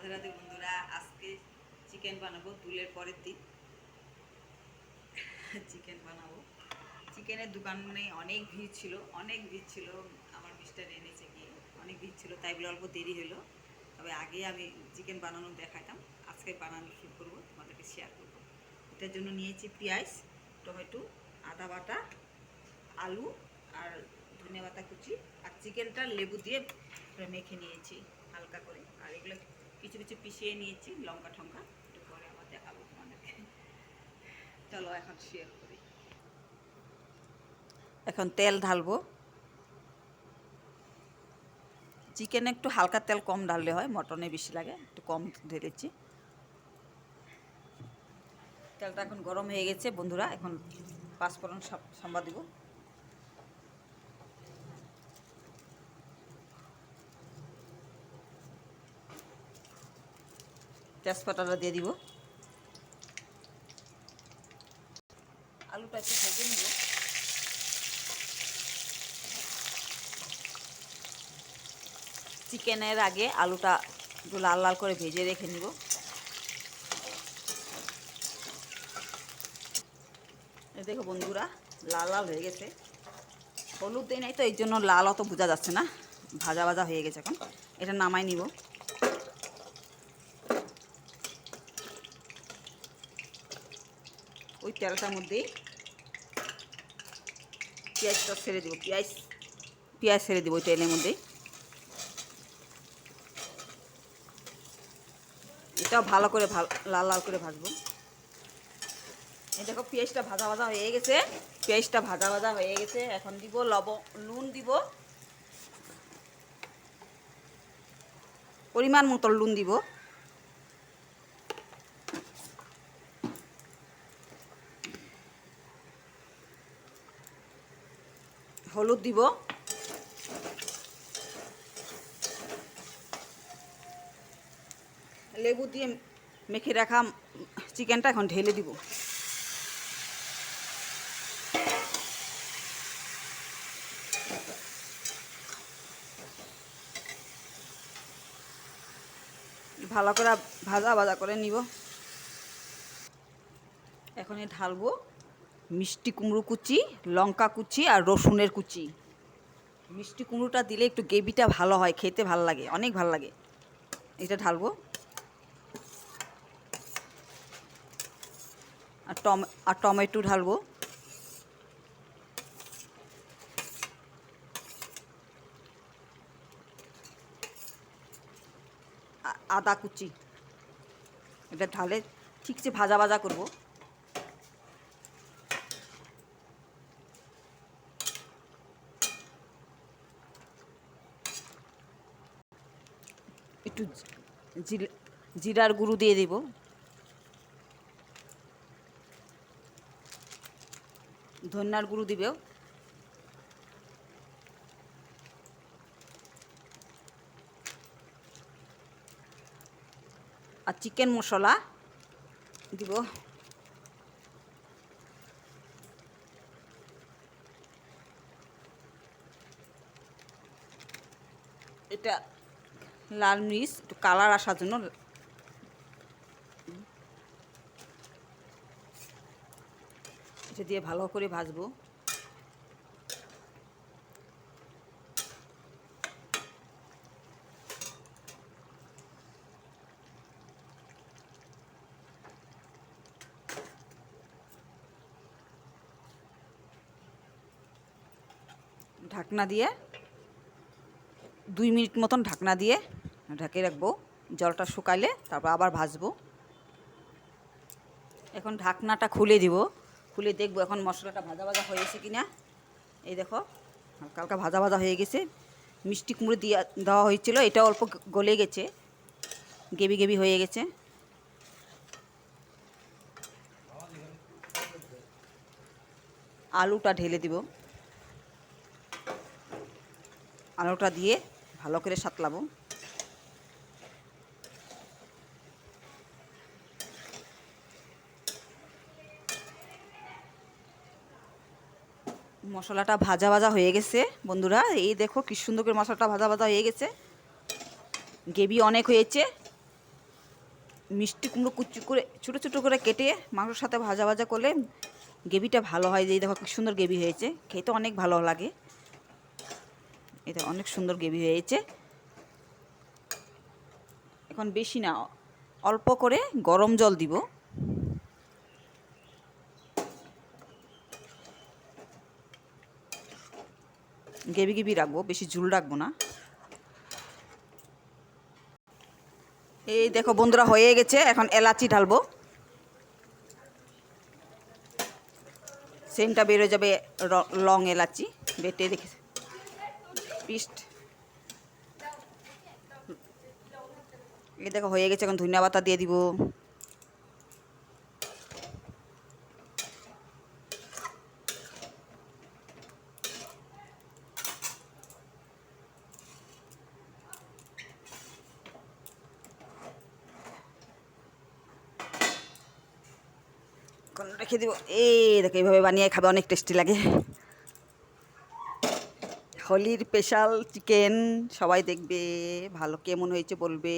রাধে রাধে বন্ধুরা আজকে চিকেন বানাবো, তুলের পরের দিন। চিকেন বানাবো। চিকেনের দোকানে অনেক ভিড় ছিল, অনেক ভিড় ছিল। আমার মিস্টার এনেছে গিয়ে, অনেক ভিড় ছিল, তাই বলে অল্প দেরি হলো। তবে আগে আমি চিকেন বানানো দেখাতাম। আজকে বানানো শুরু করব, তোমাদেরকে শেয়ার করব। এটার জন্য নিয়েছি পেঁয়াজ, টমেটো, আদা বাটা, আলু আর ধনে পাতা কুচি। আর চিকেনটা লেবু দিয়ে মেখে নিয়েছি, হালকা করে। আর এগুলো কিছু কিছু পিষিয়ে নিয়েছি, লঙ্কা ঠঙ্কা, একটু পরে আবার দেখাবো তোমাদেরকে। চলো এখন শেয়ার করি। এখন তেল ঢালবো। চিকেনে একটু হালকা তেল কম ঢাললে হয় মটনে বেশি লাগে, একটু কম ঢেলেছি তেলটা এখন গরম হয়ে গেছে, বন্ধুরা, এখন পাঁচফোড়ন সম্বাদ দিব। তেজপাতাটা দিয়ে দিব। আলুটা একটু ভেজে নিব। চিকেনের আগে আলুটা একটু লাল লাল করে ভেজে রেখে নিব। দেখো বন্ধুরা, লাল লাল হয়ে গেছে। হলুদ দেয় নাই তো, এই জন্য লাল অত বোঝা যাচ্ছে না। ভাজা ভাজা হয়ে গেছে এখন। এটা নামাই নিব। তেলটার মধ্যেই পেঁয়াজটা ছেড়ে দেবো, পেঁয়াজ পেঁয়াজ ছেড়ে দেবো তেলের মধ্যে এটাও ভালো করে লাল লাল করে ভাজবো। এই দেখো পেঁয়াজটা ভাজা ভাজা হয়ে গেছে, পেঁয়াজটা ভাজা ভাজা হয়ে গেছে। এখন দিব লব, নুন দিব। পরিমাণ মতো নুন দিব। হলুদ দিব। লেবু দিয়ে মেখে রাখা চিকেনটা এখন ঢেলে দিব। ভালো করে ভাজা ভাজা করে নিব। এখন ঢালবো। মিষ্টি কুমড়ো কুচি, লঙ্কা কুচি আর রসুনের কুচি। মিষ্টি কুমড়োটা দিলে একটু গ্রেভিটা ভালো হয়, খেতে ভালো লাগে, অনেক ভালো লাগে। এটা ঢালবো। আর টম, আর টমেটো ঢালবো। আদা কুচি। এটা ঢালে ঠিকছে ভাজা ভাজা করব। একটু জিরার গুঁড়ো দিয়ে দেব। ধন্যার গুঁড়ো দিবে আর চিকেন মশলা দিব। এটা লাল মরিচ একটু কালার আসার জন্য এটা দিয়ে ভালো করে ভাজবো। ঢাকনা দিয়ে দুই মিনিট মতন ঢাকনা দিয়ে ঢাকে রাখব। জলটা শুকাইলে তারপর আবার ভাজবো। এখন ঢাকনাটা খুলে দিব। খুলে দেখব এখন মশলাটা ভাজা ভাজা হয়েছে কি না এই দেখো হালকা হালকা ভাজা ভাজা হয়ে গেছে। মিষ্টি কুমড়ো দিয়ে, দেওয়া হয়েছিল, এটা অল্প গলে গেছে। গেবি গেবি হয়ে গেছে। আলুটা ঢেলে দিব। আলুটা দিয়ে ভালো করে সাতলাবো। মশলাটা ভাজা ভাজা হয়ে গেছে, বন্ধুরা। এই দেখো কি সুন্দর করে মশলাটা ভাজা ভাজা হয়ে গেছে। গ্রেভি অনেক হয়েছে। মিষ্টি কুমড়ো কুচি করে, ছোটো ছোটো করে কেটে মাংসর সাথে ভাজা ভাজা করলে গ্রেভিটা ভালো হয়। যে দেখো কি সুন্দর গ্রেভি হয়েছে। খেতে অনেক ভালো লাগে। এটা অনেক সুন্দর গ্রেভি হয়েছে। এখন বেশি না, অল্প করে গরম জল দিব। গেবি গেবি রাখব, বেশি ঝুল রাখব না। এই দেখো বন্ধুরা, হয়ে গেছে। এখন এলাচি ঢালবো। সেন্টটা বেরো যাবে লং এলাচি। বেটে রেখে পিস্ট। এই দেখো, হয়ে গেছে, এখন ধনিয়া পাতা দিয়ে দিব। রেখে দিব। এই দেখো, এইভাবে বানিয়ে খাবে, অনেক টেস্টি লাগে। হোলির স্পেশাল চিকেন সবাই দেখবে ভালো কেমন হয়েছে বলবে।